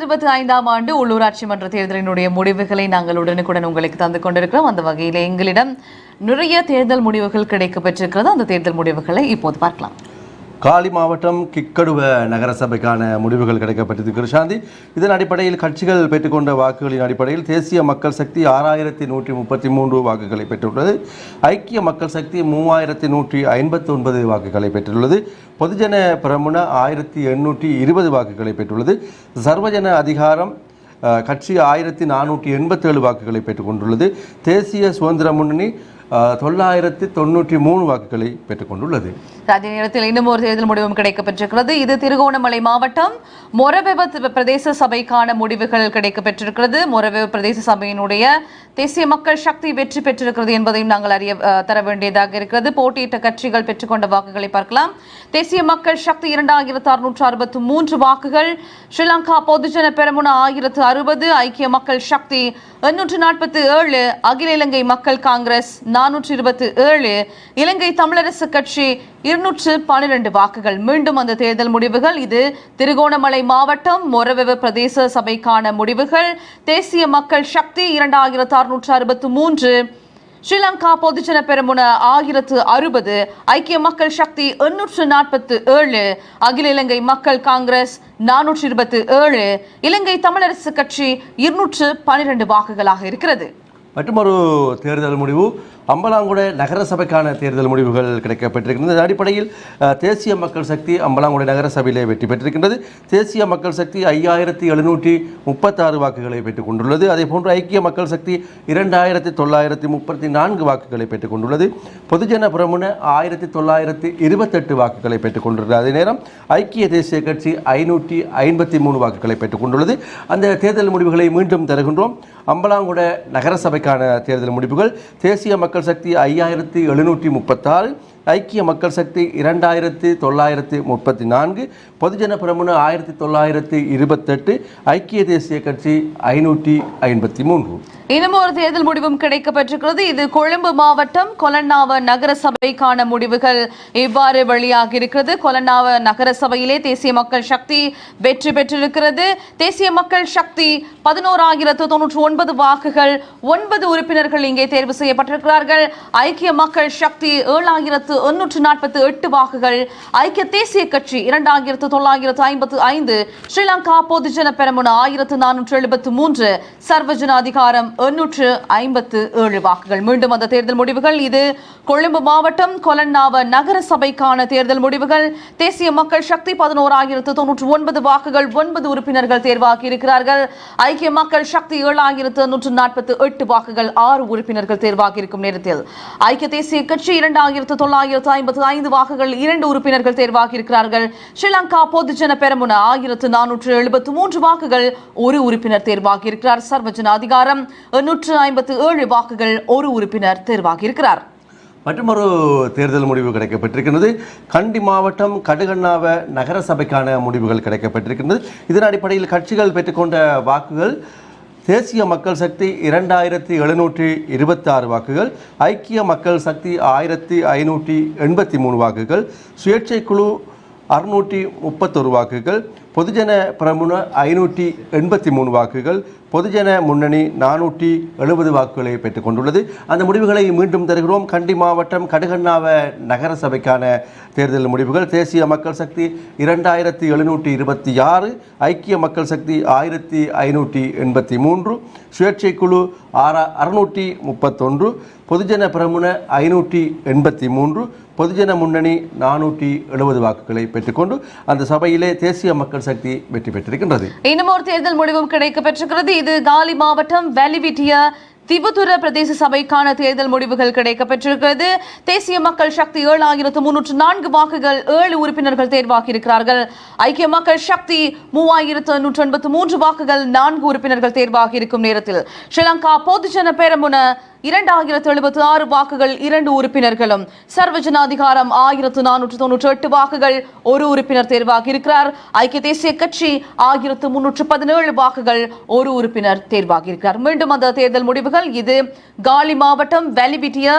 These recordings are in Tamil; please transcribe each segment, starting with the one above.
இருபத்தி ஐந்தாம் ஆண்டு உள்ளூராட்சி மன்ற தேர்தலினுடைய முடிவுகளை நாங்கள் உடனுக்குடன் உங்களுக்கு தந்து கொண்டிருக்கிறோம். அந்த வகையில் எங்களிடம் நிறைய தேர்தல் முடிவுகள் கிடைக்க பெற்றிருக்கிறது அந்த தேர்தல் முடிவுகளை இப்போது பார்க்கலாம். காலி மாவட்டம் கிக்கடுவ நகரசபைக்கான முடிவுகள் கிடைக்கப்பட்டது. கிருஷாந்தி இதன் அடிப்படையில் கட்சிகள் பெற்றுக்கொண்ட வாக்குகளின் அடிப்படையில் தேசிய மக்கள் சக்தி ஆறாயிரத்தி நூற்றி முப்பத்தி மூன்று வாக்குகளை பெற்றுள்ளது. ஐக்கிய மக்கள் சக்தி மூவாயிரத்தி நூற்றி ஐம்பத்தி ஒன்பது வாக்குகளை பெற்றுள்ளது. பொதுஜன பிரமுன ஆயிரத்தி எண்ணூற்றி இருபது வாக்குகளை பெற்றுள்ளது. சர்வஜன அதிகாரம் கட்சி ஆயிரத்தி நானூற்றி எண்பத்தேழு வாக்குகளை பெற்றுக்கொண்டுள்ளது. தேசிய சுதந்திர முன்னணி தொள்ளாயிரத்தி தொண்ணூற்றி மூணு வாக்குகளை பெற்றுக்கொண்டுள்ளது. அதே நேரத்தில் இன்னும் ஒரு தேர்தல் முடிவும் கிடைக்கப்பெற்றிருக்கிறது. இது திருகோணமலை மாவட்டம் மொரவெவ பிரதேச சபைக்கான முடிவுகள் கிடைக்கப்பெற்றிருக்கிறது. மொரவெவ பிரதேச சபையினுடைய தேசிய மக்கள் சக்தி வெற்றி பெற்றிருக்கிறது என்பதையும் நாங்கள் அறிய தர வேண்டியதாக இருக்கிறது. போட்டியிட்ட கட்சிகள் பெற்றுக்கொண்ட வாக்குகளை பார்க்கலாம். தேசிய மக்கள் சக்தி இரண்டாயிரத்து அறுநூற்று அறுபத்து மூன்று வாக்குகள். ஸ்ரீலங்கா பொதுஜன பெரமுன ஆயிரத்து அறுபது. ஐக்கிய மக்கள் சக்தி எண்ணூற்று நாற்பத்தி ஏழு. அகில இலங்கை மக்கள் காங்கிரஸ் நானூற்று இருபத்தி ஏழு. இலங்கை தமிழரசு கட்சி இருநூற்று பன்னிரண்டு வாக்குகள். மீண்டும் அந்த தேர்தல் முடிவுகள். இது திருகோணமலை மாவட்டம் மொரவெவ பிரதேச சபைக்கான முடிவுகள். தேசிய மக்கள் சக்தி இரண்டாயிரத்து அறுநூற்று அறுபத்து மூன்று. ஸ்ரீலங்கா பொதுஜன பெரமுன ஆயிரத்து அறுபது. ஐக்கிய மக்கள் சக்தி எண்ணூற்று நாற்பத்து ஏழு. அகில இலங்கை மக்கள் காங்கிரஸ் நானூற்று இருபத்தி ஏழு. இலங்கை தமிழரசு கட்சி இருநூற்று பனிரெண்டு வாக்குகளாக இருக்கிறது. மற்றொரு தேர்தல் முடிவு. அம்பலாங்குடை நகர சபைக்கான தேர்தல் முடிவுகள் கிடைக்கப்பட்டிருக்கின்றது. அடிப்படையில் தேசிய மக்கள் சக்தி அம்பலாங்குடை நகரசபையிலே வெற்றி பெற்றிருக்கின்றது. தேசிய மக்கள் சக்தி ஐயாயிரத்தி எழுநூற்றி முப்பத்தாறு வாக்குகளை பெற்றுக் கொண்டுள்ளது அதே போன்று ஐக்கிய மக்கள் சக்தி இரண்டாயிரத்தி தொள்ளாயிரத்தி முப்பத்தி நான்கு வாக்குகளை பெற்றுக் கொண்டுள்ளது பொதுஜன பிரமுன ஆயிரத்தி தொள்ளாயிரத்தி இருபத்தெட்டு வாக்குகளை பெற்றுக் கொண்டுள்ளது அதே நேரம் ஐக்கிய தேசிய கட்சி ஐநூற்றி ஐம்பத்தி மூணு வாக்குகளை பெற்றுக் கொண்டுள்ளது அந்த தேர்தல் முடிவுகளை மீண்டும் தருகின்றோம். அம்பலாங்குட நகர சபைக்கான தேர்தல் முடிவுகள். தேசிய மக்கள் சக்தி ஐயாயிரத்தி எழுநூற்றி முப்பத்தாறு. ஐக்கிய மக்கள் சக்தி இரண்டாயிரத்தி தொள்ளாயிரத்தி முப்பத்தி நான்கு பொதுஜன பிரமுன ஆயிரத்தி தொள்ளாயிரத்தி இருபத்தெட்டு ஐக்கிய தேசிய கட்சி ஐநூற்றி ஐம்பத்தி மூன்று. இன்னும் ஒரு தேர்தல் முடிவும் கிடைக்கப்பட்டிருக்கிறது இது கொழும்பு மாவட்டம் கொலன்னாவ நகர சபைக்கான முடிவுகள் இவ்வாறு வெளியாக இருக்கிறது கொலன்னாவ நகரசபையிலே தேசிய மக்கள் சக்தி வெற்றி பெற்றிருக்கிறது. தேசிய மக்கள் சக்தி பதினோராயிரத்து தொன்னூற்று ஒன்பது வாக்குகள் ஒன்பது உறுப்பினர்கள் இங்கே தேர்வு செய்யப்பட்டிருக்கிறார்கள். ஐக்கிய மக்கள் சக்தி ஏழாயிரத்து ஆயிரத்து எண்ணூற்று நாற்பத்தி எட்டு வாக்குகள். ஐக்கிய தேசிய கட்சி இரண்டாயிரத்து தொள்ளாயிரத்து ஐம்பத்து ஐந்து ஸ்ரீலங்கா பொதுஜன பெரமுன ஆயிரத்து நானூற்று எழுபத்து மூன்று சர்வஜன அதிகாரம் எண்ணூற்று ஐம்பத்து ஏழு வாக்குகள். மீண்டும் அந்த தேர்தல் முடிவுகள் இது. கொழும்பு மாவட்டம் கொலன்னாவ நகர சபைக்கான தேர்தல் முடிவுகள். தேசிய மக்கள் சக்தி பதினோராயிரத்து தொன்னூற்று ஒன்பது வாக்குகள் ஒன்பது உறுப்பினர்கள் தேர்வாகி இருக்கிறார்கள். ஐக்கிய மக்கள் சக்தி ஏழாயிரத்து நூற்று நாற்பத்தி எட்டு வாக்குகள் ஆறு உறுப்பினர்கள் தேர்வாகி இருக்கும் நேரத்தில். ஐக்கிய தேசிய கட்சி இரண்டாயிரத்து தொள்ளாயிரத்து ஐம்பத்து ஐந்து வாக்குகள் இரண்டு உறுப்பினர்கள் தேர்வாகி இருக்கிறார்கள் ஸ்ரீலங்கா பொதுஜன பெரமுன ஆயிரத்து நானூற்று எழுபத்து மூன்று வாக்குகள் ஒரு உறுப்பினர் தேர்வாகி இருக்கிறார் சர்வஜன அதிகாரம் எண்ணூற்று ஐம்பத்து ஏழு வாக்குகள் ஒரு உறுப்பினர் தேர்வாகி இருக்கிறார் மற்றொரு தேர்தல் முடிவு கிடைக்கப்பட்டிருக்கிறது கண்டி மாவட்டம் கடுகண்ணாவ நகர சபைக்கான முடிவுகள் கிடைக்கப்பட்டிருக்கிறது இதன் அடிப்படையில் கட்சிகள் பெற்றுக்கொண்ட வாக்குகள் தேசிய மக்கள் சக்தி இரண்டாயிரத்தி எழுநூற்றி இருபத்தாறு வாக்குகள் ஐக்கிய மக்கள் சக்தி ஆயிரத்தி ஐநூற்றி எண்பத்தி மூணு வாக்குகள் சுயேட்சை குழு அறுநூற்றி முப்பத்தொரு வாக்குகள் பொதுஜன பிரமுன ஐநூற்றி எண்பத்தி மூணு வாக்குகள் பொதுஜன முன்னணி நானூற்றி எழுபது வாக்குகளை பெற்றுக்கொண்டுள்ளது அந்த முடிவுகளை மீண்டும் தருகிறோம். கண்டி மாவட்டம் கடுகண்ணாவ நகர சபைக்கான தேர்தல் முடிவுகள். தேசிய மக்கள் சக்தி இரண்டாயிரத்தி எழுநூற்றி இருபத்தி ஆறு ஐக்கிய மக்கள் சக்தி ஆயிரத்தி ஐநூற்றி எண்பத்தி மூன்று சுயேட்சை குழு ஆறா அறுநூற்றி முப்பத்தொன்று பொதுஜன பிரமுன ஐநூற்றி எண்பத்தி மூன்று பொதுஜன முன்னணி நானூற்றி எழுபது வாக்குகளை பெற்றுக்கொண்டு அந்த சபையிலே தேசிய மக்கள் சக்தி வெற்றி பெற்றிருக்கின்றது. இன்னும் ஒரு தேர்தல் முடிவும் கிடைக்கப்பெற்றிருக்கிறது. இது காலி மாவட்டம் வேலிவிட்டிய திபுதுர பிரதேச சபைக்கான தேர்தல் முடிவுகள் கிடைக்கப்பெற்றிருக்கிறது. தேசிய மக்கள் சக்தி ஏழாயிரத்து முன்னூற்று நான்கு வாக்குகள் ஏழு உறுப்பினர்கள் தேர்வாகியிருக்கிறார்கள். ஐக்கிய மக்கள் சக்தி மூவாயிரத்து நூற்று எண்பத்து மூன்று வாக்குகள் நான்கு உறுப்பினர்கள் தேர்வாகி இருக்கும் நேரத்தில். ஸ்ரீலங்கா பொதுஜன பேரமுன இரண்டாயிரத்து எழுபத்தி ஆறு வாக்குகள் இரண்டு உறுப்பினர்களும். சர்வஜன அதிகாரம் ஆயிரத்து நானூற்று தொன்னூற்றி எட்டு வாக்குகள் ஒரு உறுப்பினர் தேர்வாகி இருக்கிறார். ஐக்கிய தேசிய கட்சி ஆயிரத்து முன்னூற்று பதினேழு வாக்குகள் ஒரு உறுப்பினர் தேர்வாகி இருக்கிறார். மீண்டும் அந்த தேர்தல் முடிவுகள் இது. காலி மாவட்டம் வேலிபிட்டிய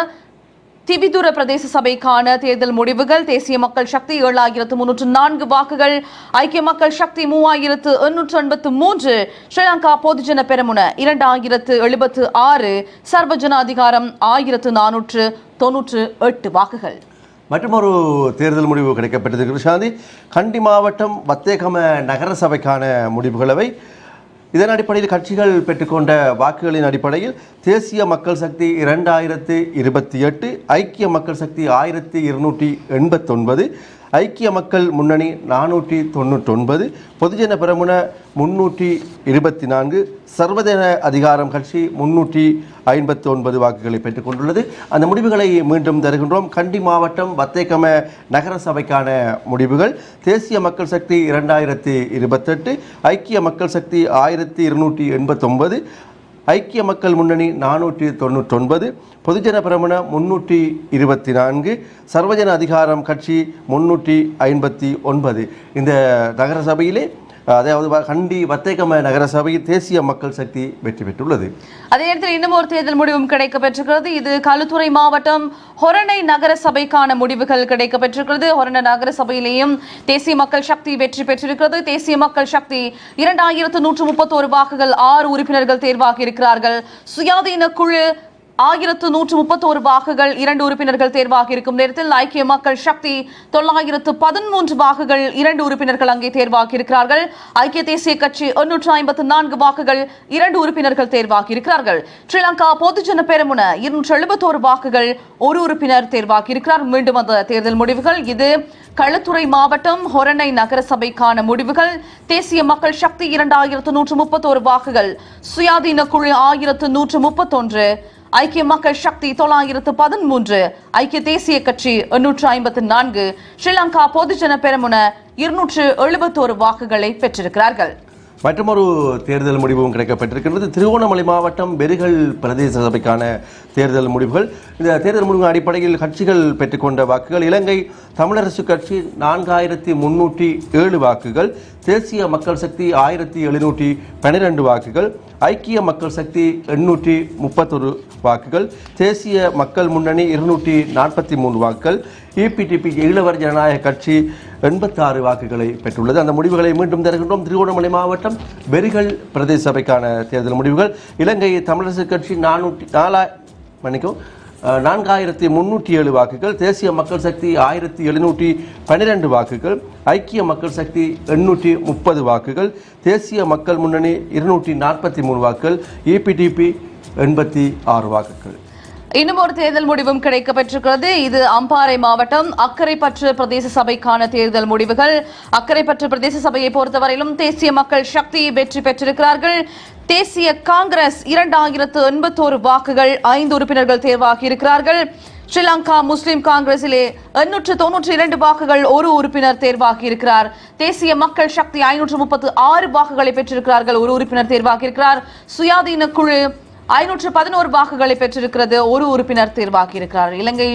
திவிதுர பிரதேச சபைக்கான தேர்தல் முடிவுகள் தேசிய மக்கள் சக்தி ஏழாயிரத்து முன்னூற்று நான்கு வாக்குகள் ஐக்கிய மக்கள் சக்தி மூவாயிரத்து எண்ணூற்று எண்பத்து மூன்று ஸ்ரீலங்கா பொதுஜன பெரமுன இரண்டாயிரத்து எழுபத்து ஆறு சர்வஜனாதிகாரம் ஆயிரத்து நானூற்று தொன்னூற்று எட்டு வாக்குகள். மற்றொரு தேர்தல் முடிவு கிடைக்கப்பட்டது கிருஷாந்தி கண்டி மாவட்டம் வத்தேகம நகர சபைக்கான முடிவுகளவை இதன் அடிப்படையில் கட்சிகள் பெற்றுக்கொண்ட வாக்குகளின் அடிப்படையில் தேசிய மக்கள் சக்தி இரண்டாயிரத்து இருபத்தி எட்டு ஐக்கிய மக்கள் சக்தி ஆயிரத்தி இருநூற்றி எண்பத்தொன்பது ஐக்கிய மக்கள் முன்னணி நானூற்றி தொண்ணூற்றொன்பது பொதுஜன பெரமுன முன்னூற்றி இருபத்தி நான்கு சர்வதேன அதிகாரம் கட்சி முன்னூற்றி ஐம்பத்தி ஒன்பது வாக்குகளை பெற்றுக்கொண்டுள்ளது அந்த முடிவுகளை மீண்டும் தருகின்றோம். கண்டி மாவட்டம் வத்தேக்கம நகர சபைக்கான முடிவுகள். தேசிய மக்கள் சக்தி இரண்டாயிரத்தி இருபத்தெட்டு ஐக்கிய மக்கள் சக்தி ஆயிரத்தி இருநூற்றி எண்பத்தொன்பது ஐக்கிய மக்கள் முன்னணி நானூற்றி தொண்ணூற்றொன்பது பொதுஜன பிரமண முன்னூற்றி இருபத்தி நான்கு சர்வஜன அதிகாரம் கட்சி முன்னூற்றி ஐம்பத்தி ஒன்பது. இந்த நகர சபையிலே அதாவது கண்டி வத்தேகம நகரசபை தேசிய மக்கள் சக்தி வெற்றி பெற்றுள்ளது. அதே நேரத்தில் இன்னும் ஒரு தேர்தல் முடிவும் கிடைக்கப்பெற்றிருக்கிறது. இது களுத்துறை மாவட்டம் ஹொரணை நகர சபைக்கான முடிவுகள் கிடைக்கப்பெற்றிருக்கிறது. ஹொரணை நகர சபையிலேயும் தேசிய மக்கள் சக்தி வெற்றி பெற்றிருக்கிறது. தேசிய மக்கள் சக்தி இரண்டாயிரத்து நூற்று முப்பத்தோரு வாக்குகள் ஆறு உறுப்பினர்கள் தேர்வாகி இருக்கிறார்கள். சுயாதீன குழு ஆயிரத்து நூற்று முப்பத்தோரு வாக்குகள் இரண்டு உறுப்பினர்கள் தேர்வாகி இருக்கும் நேரத்தில் ஐக்கிய மக்கள் சக்தி தொள்ளாயிரத்து பதிமூன்று வாக்குகள் இரண்டு உறுப்பினர்கள் அங்கே தேர்வாகி இருக்கிறார்கள். ஐக்கிய தேசிய கட்சி எண்ணூற்று ஐம்பத்து நான்கு வாக்குகள் இரண்டு உறுப்பினர்கள் தேர்வாகி இருக்கிறார்கள். ஸ்ரீலங்கா பொதுஜன பெருமுன இருநூற்று எழுபத்தோரு வாக்குகள் ஒரு உறுப்பினர் தேர்வாகி இருக்கிறார். மீண்டும் அந்த தேர்தல் முடிவுகள் இது களுத்துறை மாவட்டம் ஹொரணை நகரசபைக்கான முடிவுகள். தேசிய மக்கள் சக்தி இரண்டாயிரத்து நூற்று முப்பத்தோரு வாக்குகள் சுயாதீன குழு ஆயிரத்து நூற்று முப்பத்தொன்று ஐக்கிய மக்கள் சக்தி தொள்ளாயிரத்து பதிமூன்று ஐக்கிய தேசிய கட்சி எண்ணூற்று ஐம்பத்து நான்கு ஸ்ரீலங்கா பொதுஜன பெரமுன இருநூற்று எழுபத்தோரு வாக்குகளை பெற்றிருக்கிறார்கள். மற்றொரு தேர்தல் முடிவும் கிடைக்கப்பட்டிருக்கின்றது. திருவோணமலை மாவட்டம் பெருகல் பிரதேச சபைக்கான தேர்தல் முடிவுகள். இந்த தேர்தல் முடிவு அடிப்படையில் கட்சிகள் பெற்றுக்கொண்ட வாக்குகள். இலங்கை தமிழரசு கட்சி நான்காயிரத்தி முன்னூற்றி ஏழு வாக்குகள். தேசிய மக்கள் சக்தி ஆயிரத்தி எழுநூற்றி பன்னிரெண்டு வாக்குகள். ஐக்கிய மக்கள் சக்தி எண்ணூற்றி முப்பத்தொரு வாக்குகள். தேசிய மக்கள் முன்னணி இருநூற்றி நாற்பத்தி மூன்று வாக்குகள். இபிடிபி ஈழவர் ஜனநாயக கட்சி எண்பத்தாறு வாக்குகளை பெற்றுள்ளது. அந்த முடிவுகளை மீண்டும் தருகின்றோம். திருகோணமலை மாவட்டம் பெரிகள் பிரதேச சபைக்கான தேர்தல் முடிவுகள். இலங்கை தமிழரசு கட்சி நானூற்றி நாலா மன்னிக்கும் நான்காயிரத்தி முன்னூற்றி ஏழு வாக்குகள். தேசிய மக்கள் சக்தி ஆயிரத்தி எழுநூற்றி பன்னிரெண்டு வாக்குகள். ஐக்கிய மக்கள் சக்தி எண்ணூற்றி முப்பது வாக்குகள். தேசிய மக்கள் முன்னணி இருநூற்றி நாற்பத்தி மூணு வாக்குகள். இபிடிபி எண்பத்தி ஆறு வாக்குகள். இன்னும் ஒரு தேர்தல் முடிவும் கிடைக்கப்பெற்றிருக்கிறது இது அம்பாறை மாவட்டம். அக்கரைப்பற்று பிரதேச சபைக்கான தேர்தல் முடிவுகள். அக்கரைப்பற்று பிரதேச சபையை பொறுத்தவரையிலும் தேசிய மக்கள் சக்தி வெற்றி பெற்றிருக்கிறார்கள். தேசிய காங்கிரஸ் இரண்டாயிரத்து எண்பத்தோரு வாக்குகள் ஐந்து உறுப்பினர்கள் தேர்வாகி இருக்கிறார்கள். ஸ்ரீலங்கா முஸ்லிம் காங்கிரஸிலே எண்ணூற்று தொன்னூற்றி இரண்டு வாக்குகள் ஒரு உறுப்பினர் தேர்வாகி இருக்கிறார். தேசிய மக்கள் சக்தி ஐநூற்று முப்பத்து ஆறு வாக்குகளை பெற்றிருக்கிறார்கள். ஒரு உறுப்பினர் தேர்வாகி இருக்கிறார். சுயாதீன குழு ஐநூற்று பதினோரு வாக்குகளை பெற்றிருக்கிறது. ஒரு உறுப்பினர் தேர்வாகி இருக்கிறார் இலங்கை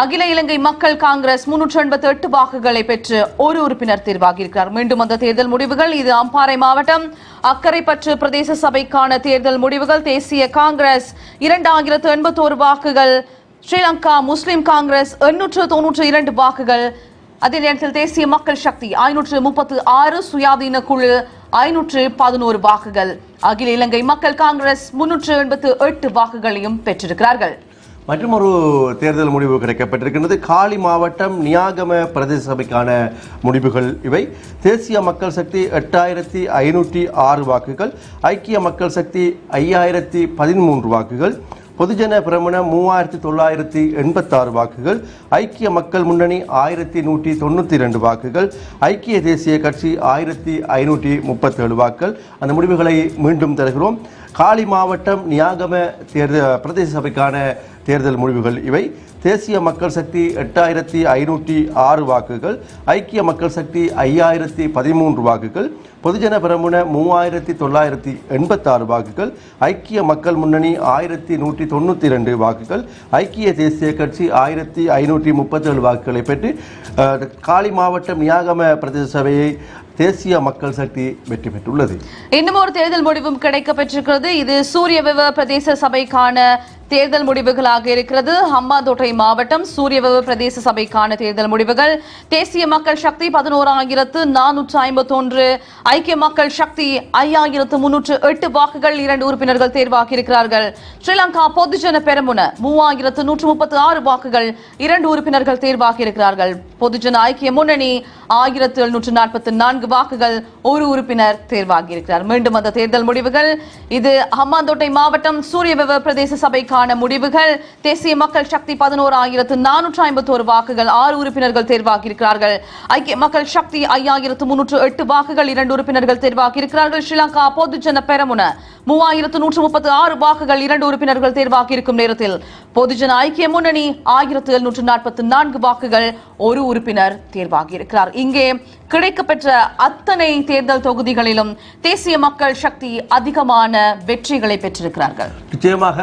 அகில இலங்கை மக்கள் காங்கிரஸ் முன்னூற்று எண்பத்தி எட்டு வாக்குகளை பெற்று ஒரு உறுப்பினர் தேர்வாகியிருக்கிறார். மீண்டும் அந்த தேர்தல் முடிவுகள் இது அம்பாறை மாவட்டம் அக்கரைப்பற்று பிரதேச சபைக்கான தேர்தல் முடிவுகள் தேசிய காங்கிரஸ் இரண்டாயிரத்து எண்பத்தோரு வாக்குகள் ஸ்ரீலங்கா முஸ்லிம் காங்கிரஸ் எண்ணூற்று தொன்னூற்று இரண்டு வாக்குகள் அதே நேரத்தில் தேசிய மக்கள் சக்தி ஐநூற்று முப்பத்து ஆறு சுயாதீன குழு ஐநூற்று பதினோரு வாக்குகள். அகில இலங்கை மக்கள் காங்கிரஸ் முன்னூற்று எண்பத்து எட்டு வாக்குகளையும் பெற்றிருக்கிறார்கள். மற்றும் ஒரு தேர்தல் முடிவு கிடைக்கப்பட்டிருக்கின்றது. காலி மாவட்டம் நியாகம பிரதேச சபைக்கான முடிவுகள் இவை. தேசிய மக்கள் சக்தி எட்டாயிரத்தி ஐநூற்றி ஆறு வாக்குகள் ஐக்கிய மக்கள் சக்தி ஐயாயிரத்தி பதிமூன்று வாக்குகள் பொதுஜன பிரமண மூவாயிரத்தி தொள்ளாயிரத்தி எண்பத்தாறு வாக்குகள் ஐக்கிய மக்கள் முன்னணி ஆயிரத்தி நூற்றி தொண்ணூற்றி ரெண்டு வாக்குகள் ஐக்கிய தேசிய கட்சி ஆயிரத்தி ஐநூற்றி முப்பத்தேழு வாக்குகள். அந்த முடிவுகளை மீண்டும் தருகிறோம். காலி மாவட்டம் நியாகம தேர்தல் பிரதேச சபைக்கான தேர்தல் முடிவுகள் இவை. தேசிய மக்கள் சக்தி எட்டாயிரத்தி ஐநூற்றி ஆறு வாக்குகள் ஐக்கிய மக்கள் சக்தி ஐயாயிரத்தி பதிமூன்று வாக்குகள் பொதுஜன பிரமுன மூவாயிரத்தி தொள்ளாயிரத்தி எண்பத்தாறு வாக்குகள் ஐக்கிய மக்கள் முன்னணி ஆயிரத்தி நூற்றி தொண்ணூற்றி ரெண்டு வாக்குகள் ஐக்கிய தேசிய கட்சி ஆயிரத்தி ஐநூற்றி முப்பத்தேழு வாக்குகளை பெற்று காலி மாவட்டம் நியாகம பிரதேச சபையை தேசிய மக்கள் சக்தி வெற்றி பெற்றுள்ளது. இன்னும் ஒரு தேர்தல் முடிவும் கிடைக்க பெற்றிருக்கிறது இது சூரிய விவ பிரதேச சபைக்கான தேர்தல் முடிவுகளாக இருக்கிறது. ஹம்பாந்தோட்டை மாவட்டம் சூரியவெவ பிரதேச சபைக்கான தேர்தல் முடிவுகள். தேசிய மக்கள் சக்தி பதினோராயிரத்து நானூற்று ஐம்பத்தொன்று. ஐக்கிய மக்கள் சக்தி ஐயாயிரத்து முன்னூற்று எட்டு வாக்குகள் இரண்டு உறுப்பினர்கள் தேர்வாகியிருக்கிறார்கள். ஸ்ரீலங்கா பொதுஜன பெரமுன மூவாயிரத்து நூற்று முப்பத்து ஆறு வாக்குகள் இரண்டு உறுப்பினர்கள் தேர்வாகியிருக்கிறார்கள். பொதுஜன ஐக்கிய முன்னணி ஆயிரத்து எழுநூற்று நாற்பத்தி நான்கு வாக்குகள் ஒரு உறுப்பினர் தேர்வாகியிருக்கிறார். மீண்டும் அந்த தேர்தல் முடிவுகள். இது ஹம்பாந்தோட்டை மாவட்டம் சூரியவெவ பிரதேச சபைக்கான முடிவுகள். தேசிய மக்கள் சக்தி பதினோராயிரத்து நானூற்று ஐம்பத்தோரு வாக்குகள் ஆறு உறுப்பினர்கள் தேர்வாகியிருக்கிறார்கள். ஐக்கிய மக்கள் சக்தி ஐயாயிரத்து முன்னூற்று எட்டு வாக்குகள் இரண்டு உறுப்பினர்கள் தேர்வாகியிருக்கிறார்கள். ஸ்ரீலங்கா பொதுஜன பெரமுன மூவாயிரத்து நூற்று முப்பத்து ஆறு வாக்குகள் இரண்டு உறுப்பினர்கள் தேர்வாகியிருக்கும் நேரத்தில் பொதுஜன ஐக்கிய முன்னணி ஆயிரத்து எழுநூற்று நாற்பத்தி நான்கு வாக்குகள் ஒரு உறுப்பினர் தேர்வாகியிருக்கிறார். இங்கே கிடைக்கப்பெற்ற அத்தனை தேர்தல் தொகுதிகளிலும் தேசிய மக்கள் சக்தி அதிகமான வெற்றிகளை பெற்றிருக்கிறார்கள். நிச்சயமாக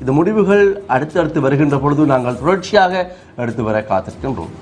இந்த முடிவுகள் அடுத்தடுத்து வருகின்ற பொழுது நாங்கள் தொடர்ச்சியாக எடுத்து வர காத்திருக்கின்றோம்.